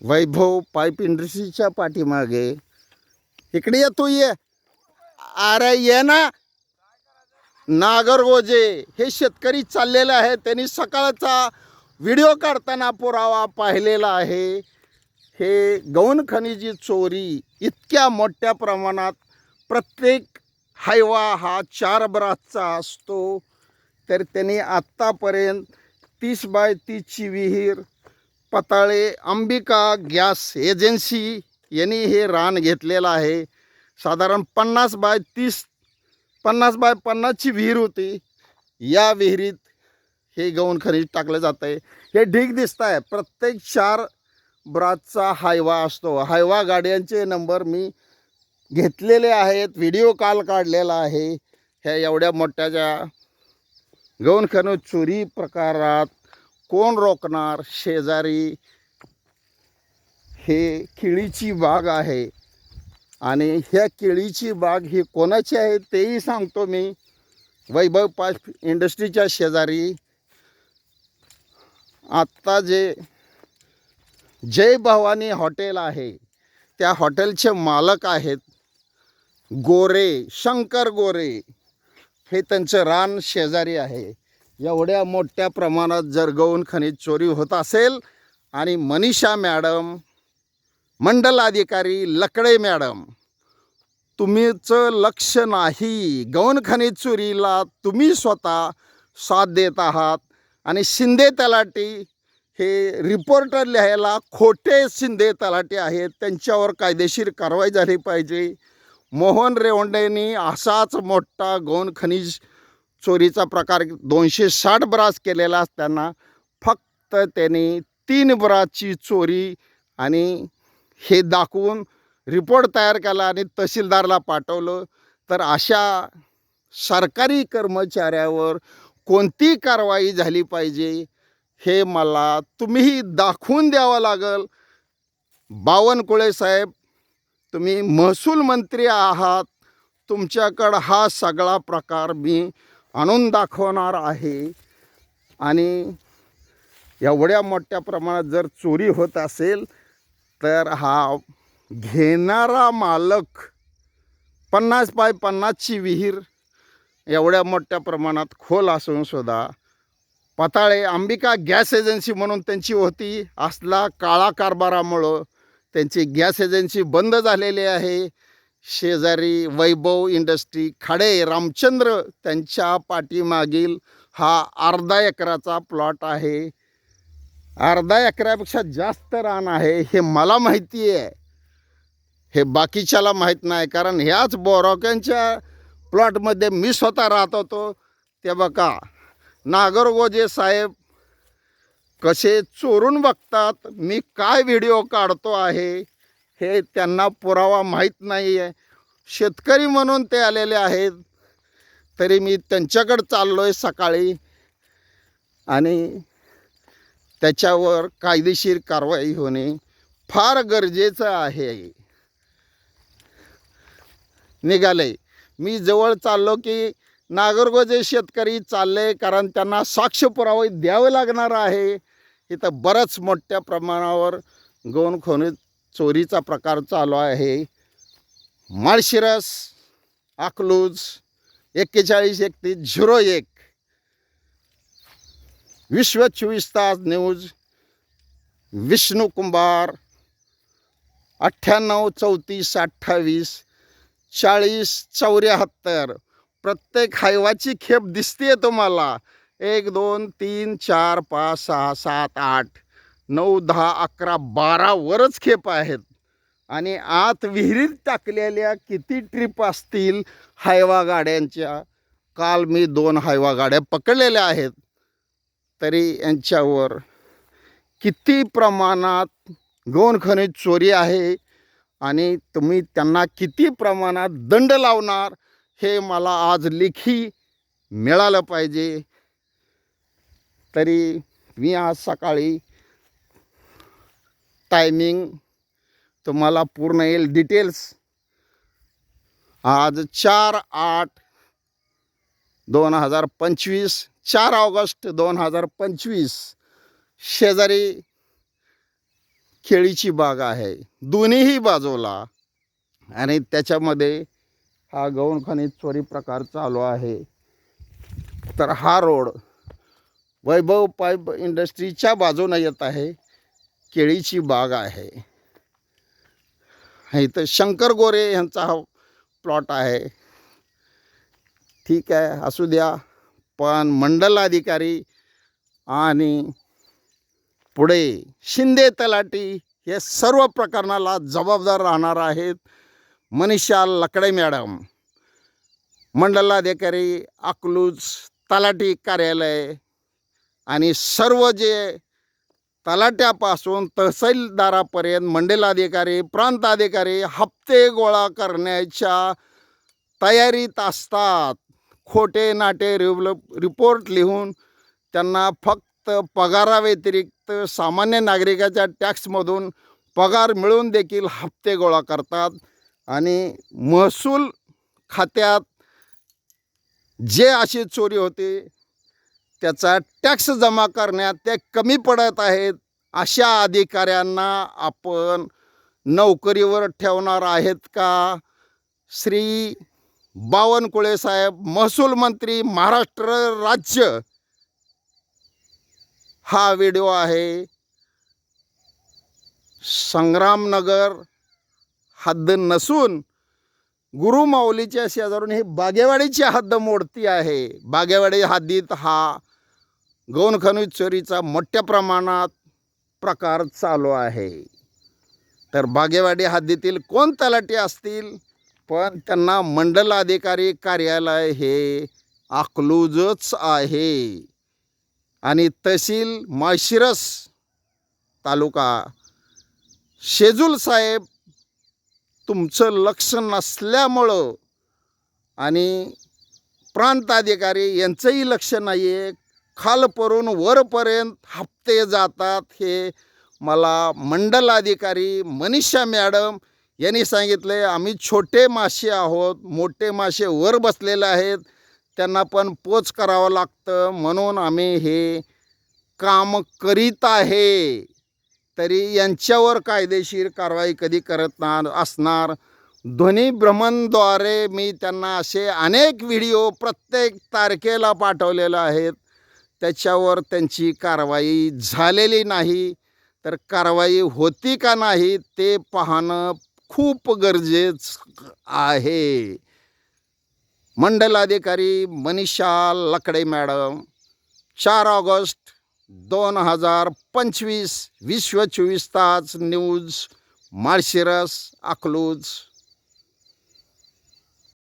वैभव pipe इंडस्ट्रीच्या पाठीमागे. इकडे येतो ये. अरे ये ना. नागरगोजे हे शेतकरी चाललेले आहेत. त्यांनी सकाळचा व्हिडिओ काढताना पुरावा पाहिलेला आहे. हे गौण खनिजी चोरी इतक्या मोठ्या प्रमाणात प्रत्येक हायवा हा चार ब्रासचा असतो. तर त्यांनी आत्तापर्यंत तीस बाय तीसची विहीर पताळे अंबिका गॅस एजन्सी यांनी हे रान घेतलेलं आहे. साधारण पन्नास बाय तीस पन्नास बाय पन्नासची विहीर होती. या विहिरीत हे गौण खनिज टाकलं जातं आहे. हे ढीग दिसत आहे. प्रत्येक चार ब्रातचा हायवा असतो. हायवा गाड्यांचे नंबर मी घेतलेले आहेत. व्हिडिओ कॉल काढलेला आहे. ह्या एवढ्या मोठ्याच्या गौण खनिज चोरी प्रकारात कोण रोखणार शेजारी? हे केळीची बाग आहे. आणि ह्या केळीची बाग ही कोणाची आहे तेही सांगतो मी. वैभव पाच इंडस्ट्रीच्या शेजारी. आत्ता जे जय भवानी हॉटेल आहे त्या हॉटेलचे मालक आहेत गोरे शंकर गोरे. हे त्यांचं रान शेजारी आहे. एवढ्या मोठ्या प्रमाणात जर गौण खनिज चोरी होत असेल आणि मनीषा मॅडम मंडल अधिकारी लकडे मॅडम तुम्हीचं लक्ष नाही. गौण खनिज चोरीला तुम्ही स्वतः साथ देत आहात आणि शिंदे तलाटी हे रिपोर्टर लिहायला खोटे शिंदे तलाटे आहेत. त्यांच्यावर कायदेशीर कारवाई झाली पाहिजे. मोहन रेवंडेंनी असाच मोठा गौण खनिज चोरीचा प्रकार दोनशे साठ ब्रास केलेला असताना फक्त त्यांनी तीन ब्रासची चोरी आणि हे दाखवून रिपोर्ट तयार केला आणि तहसीलदारला पाठवलं. तर अशा सरकारी कर्मचाऱ्यावर कोणती कारवाई झाली पाहिजे हे मला तुम्हीही दाखवून द्यावं लागल. बावनकुळे साहेब तुम्ही महसूल मंत्री आहात. तुमच्याकडं हा सगळा प्रकार मी आणून दाखवणार आहे. आणि एवढ्या मोठ्या प्रमाणात जर चोरी होत असेल तर हा घेणारा मालक पन्नास बाय पन्नासची विहीर एवढ्या मोठ्या प्रमाणात खोल असून सुद्धा पताळे अंबिका गॅस एजन्सी म्हणून त्यांची होती. असला काळा कारभारामुळं त्यांची गॅस एजन्सी बंद झालेली आहे. शेजारी वैभव इंडस्ट्री खाडे रामचंद्र त्यांच्या पाठीमागील हा अर्धा एकराचा प्लॉट आहे. अर्धा एकरापेक्षा जास्त रान आहे हे मला माहिती आहे. हे बाकीच्याला माहीत नाही कारण ह्याच बोरोक्यांच्या प्लॉटमध्ये मी स्वतः राहत होतो. ते बघा नागरगोजे साहेब कसे चोरून बघतात मी काय व्हिडिओ काढतो आहे हे त्यांना पुरावा माहीत नाही आहे शेतकरी म्हणून ते आलेले आहेत. तरी मी त्यांच्याकडं चाललो आहे सकाळी आणि त्याच्यावर कायदेशीर कारवाई होणे फार गरजेचं आहे. निघाले. मी जवळ चाललो की नागरगोजे शेतकरी चालले कारण त्यांना साक्ष पुरावे द्यावे लागणार आहे. इथं बरंच मोठ्या प्रमाणावर गौण खोनीत चोरीचा प्रकार चालू आहे. माळशिरस अकलूज एक्केचाळीस एकतीस झिरो एक. विश्व चोवीस तास न्यूज. विष्णू कुंभार अठ्ठ्याण्णव चौतीस अठ्ठावीस चाळीस चौऱ्याहत्तर. प्रत्येक हायवाची खेप दिसते तुम्हाला. एक दोन तीन चार पाच सहा सात आठ. नऊ दहा अकरा बारावरच खेप आहेत. आणि आत विहिरीत टाकलेल्या किती ट्रिप असतील? हायवा गाड्यांच्या. काल मी दोन हायवा गाड्या पकडलेल्या आहेत. तरी यांच्यावर किती प्रमाणात गौण खनिज चोरी आहे? आणि तुम्ही त्यांना किती प्रमाणात दंड लावणार? हे मला आज लेखी मिळालं पाहिजे. तरी मी आज सकाळी टायमिंग तुम्हाला पूर्ण येईल डिटेल्स आज चार आठ दोन हजार पंचवीस चार ऑगस्ट दोन हजार पंचवीस. शेजारी केळीची बाग आहे. दोन्हीही बाजूला. आणि त्याच्यामध्ये हा गौण चोरी प्रकार चालू आहे. तर हा रोड वैभव पाईप इंडस्ट्रीच्या बाजूनं येत आहे. केळीची बाग आहे. इथं शंकर गोरे यांचा हा प्लॉट आहे. ठीक आहे असू द्या. पण मंडल अधिकारी आणि पुढे शिंदे तलाटी हे सर्व प्रकरणाला जबाबदार राहणार आहेत. मनीषा लकडे मॅडम मंडलाधिकारी अकलूज तलाठी कार्यालय आणि सर्व जे तलाट्यापासून तहसीलदारापर्यंत मंडलाधिकारी प्रांताधिकारी हप्ते गोळा करण्याच्या तयारीत असतात. खोटे नाटे रिव्हलप रिपोर्ट लिहून त्यांना फक्त पगाराव्यतिरिक्त सामान्य नागरिकाच्या टॅक्समधून पगार मिळून देखील हप्ते गोळा करतात. आणि महसूल खात्यात जे अशी चोरी होते त्याचा टॅक्स जमा करण्यात ते कमी पडत आहेत. अशा अधिकाऱ्यांना आपण नोकरीवर ठेवणार आहेत का? श्री बावनकुळे साहेब महसूल मंत्री महाराष्ट्र राज्य. हा व्हिडिओ आहे. संग्रामनगर हद्द नसून गुरुमाऊलीच्या शेजारून ही बागेवाडीची हद्द मोडती आहे. बागेवाडी हद्दीत हा गौण खनिज चोरीचा मोठ्या प्रमाणात प्रकार चालू आहे. तर बागेवाडी हद्दीतील कोण तलाठी असतील? पण त्यांना मंडल अधिकारी कार्यालय हे अकलूजच आहे. आणि तहसील माशिरस तालुका शेजूल साहेब तुमचं लक्ष नसल्यामुळं आणि प्रांताधिकारी यांचंही लक्ष नाही आहे खालपरून वरपर्यंत हप्ते जातात हे मला मंडलाधिकारी मनीषा मॅडम यांनी सांगितले आम्ही छोटे मासे आहोत मोठे मासे वर बसलेले आहेत त्यांना पण पोच करावं लागतं म्हणून आम्ही हे काम करीत आहे. तरी यांच्यावर कायदेशीर कारवाई कधी करत ना असणार? ध्वनी भ्रमणद्वारे मी त्यांना असे अनेक व्हिडिओ प्रत्येक तारखेला पाठवलेले आहेत. त्याच्यावर त्यांची कारवाई झालेली नाही. तर कारवाई होती का नाही ते पाहणं खूप गरजेचं आहे. मंडलाधिकारी मनीषा लकडे मॅडम चार ऑगस्ट दोन हजार पंचवीस विश्व चोवीस तास न्यूज माळशिरस अकलूज.